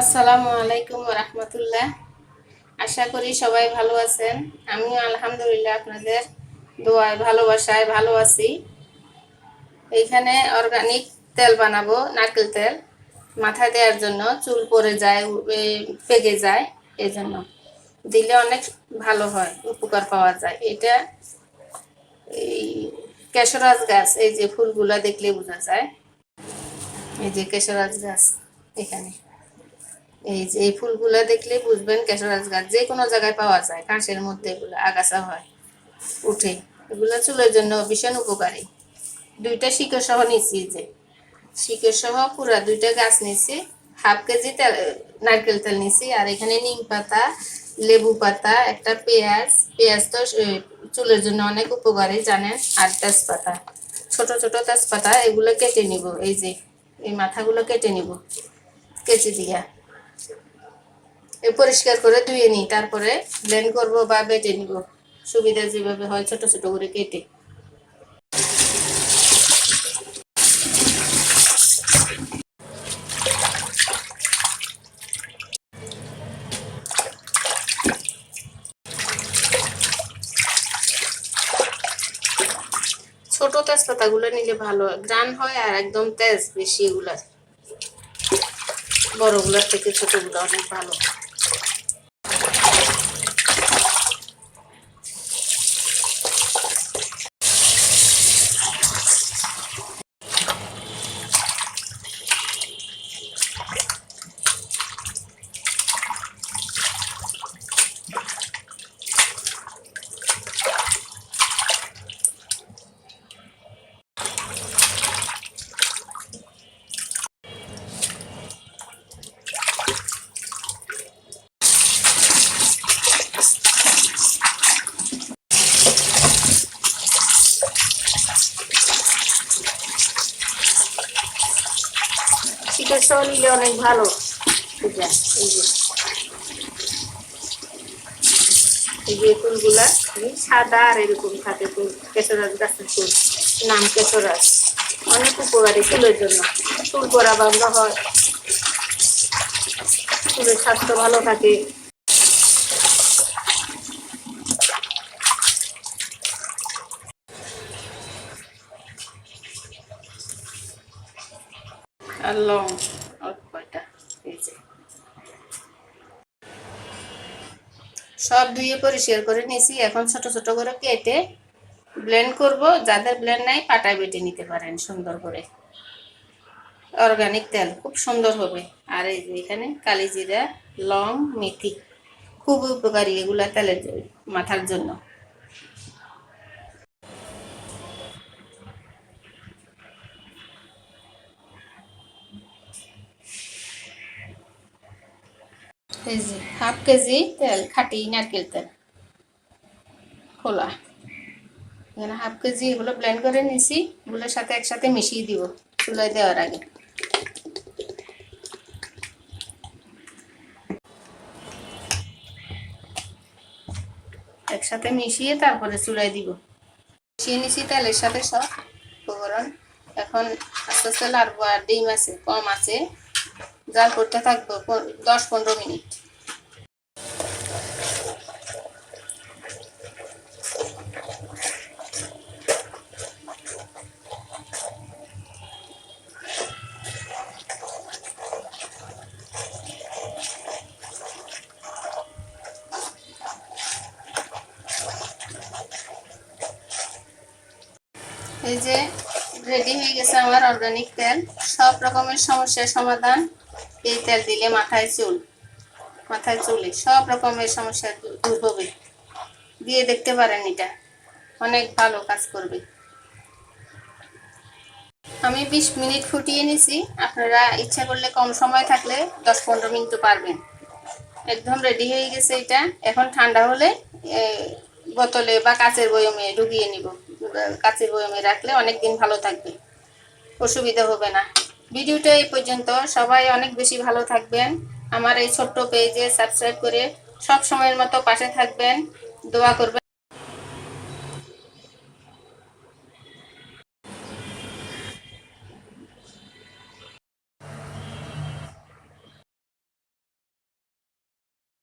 আসসালামু আলাইকুম রহমতুল্লাহ। আশা করি সবাই ভালো আছেন। আমিও আলহামদুলিল্লাহ আপনাদের দোয়ায়, ভালোবাসায় ভালো আছি। এইখানে অর্গানিক তেল বানাবো, নারকেল তেল। মাথায় দেওয়ার জন্য চুল পড়ে যায় পেকে যায় এই জন্য দিলে অনেক ভালো হয়, উপকার পাওয়া যায়। এটা এই কেশরাজ গাছ, এই যে ফুলগুলা দেখলে বোঝা যায়। এই যে কেশরাজ গাছ এখানে। এই যে, এই ফুলগুলা দেখলে বুঝবেন কেশরাজ গাছ যে কোনো জায়গায় পাওয়া যায় কাঁচের মধ্যে এগুলো আগাছা হয়, উঠে। এগুলো চুলের জন্য ভীষণ উপকারী। দুইটা শিকড় সহ নিচ্ছি যে। শিকড় সহ পুরা দুইটা গাছ নিচ্ছি হাফ কেজি তেল, নারকেল তেল নিচ্ছি আর এখানে নিম পাতা, লেবু পাতা, একটা পেঁয়াজ। পেঁয়াজ তো চুলের জন্য অনেক উপকারী, জানেন? আর তেজপাতা। ছোট ছোট তেজপাতা, এগুলো কেটে নিব, এই যে, এই মাথাগুলো কেটে নিব কেচি দিয়া। পরিষ্কার করে ধুয়ে নিই, তারপরে ব্লেন্ড করব বা বেটে নিব। সুবিধা যেভাবে হয় ছোট ছোট করে কেটে। ছোট তেজপাতাগুলো নিলে ভালো গ্রান হয় আর একদম তেজ বেশি এগুলার। বড়গুলোর থেকে ছোটগুলো অনেক ভালো। শীতের নিলে অনেক ভালো। এই যে ফুলগুলা সাদা আর এরকম ফুল গাছের ফুল, নাম অনেক উপকারী জন্য। চুল পরা বন্ধ হয়। চুলের স্বাস্থ্য ভালো থাকে। আর লং সব ধুয়ে পরিষ্কার করে নিয়েছি। এখন ছোট ছোট করে কেটে ব্লেন্ড করব। যাদের ব্লেন্ড নাই পাটায় বেটে নিতে পারেন সুন্দর করে। অর্গানিক তেল, খুব সুন্দর হবে। আর এই যে এখানে কালিজিরা, লং, মেথি। খুব উপকারী এগুলা তেলের মাথার জন্য। যে হাফ কেজি তেল, খাটি নারকেল তেল। খোলা। এখানে হাফ কেজি এগুলো ব্লেন্ড করে নিছি, এগুলোর সাথে একসাথে মিশিয়ে দিব চুলায় দেওয়ার আগে। একসাথে মিশিয়ে তারপরে চুলায় দিব। মিশিয়ে নিছি তেলের সাথে সব উপকরণ। এখন আস্তে আস্তে লাড়বো আর ডিম আছে, কম আছে। জাল করতে থাকব দশ পনেরো মিনিট। এই যে রেডি হয়ে গেছে আমার অর্গানিক তেল। সব রকমের সমস্যার সমাধান। এই তেল দিলে মাথায় চুল, মাথায় চুলে সব রকমের সমস্যা দূর হবে। দিয়ে দেখতে পারেন এটা, অনেক ভালো কাজ করবে। আমি বিশ মিনিট ফুটিয়ে নিছি, আপনারা ইচ্ছা করলে কম সময় থাকলে দশ পনেরো মিনিটও পারবেন। একদম রেডি হয়ে গেছে এটা, এখন ঠান্ডা হলে বোতলে বা কাচের বয়মে ঢুকিয়ে নিব। কাচের বয়মে রাখলে অনেক দিন ভালো থাকবে, অসুবিধা হবে না। ভিডিওটা এই পর্যন্ত। সবাই অনেক বেশি ভালো থাকবেন। আমার এই ছোট্ট পেজে সাবস্ক্রাইব করে সব সময়ের মতো পাশে থাকবেন। দোয়া করবেন।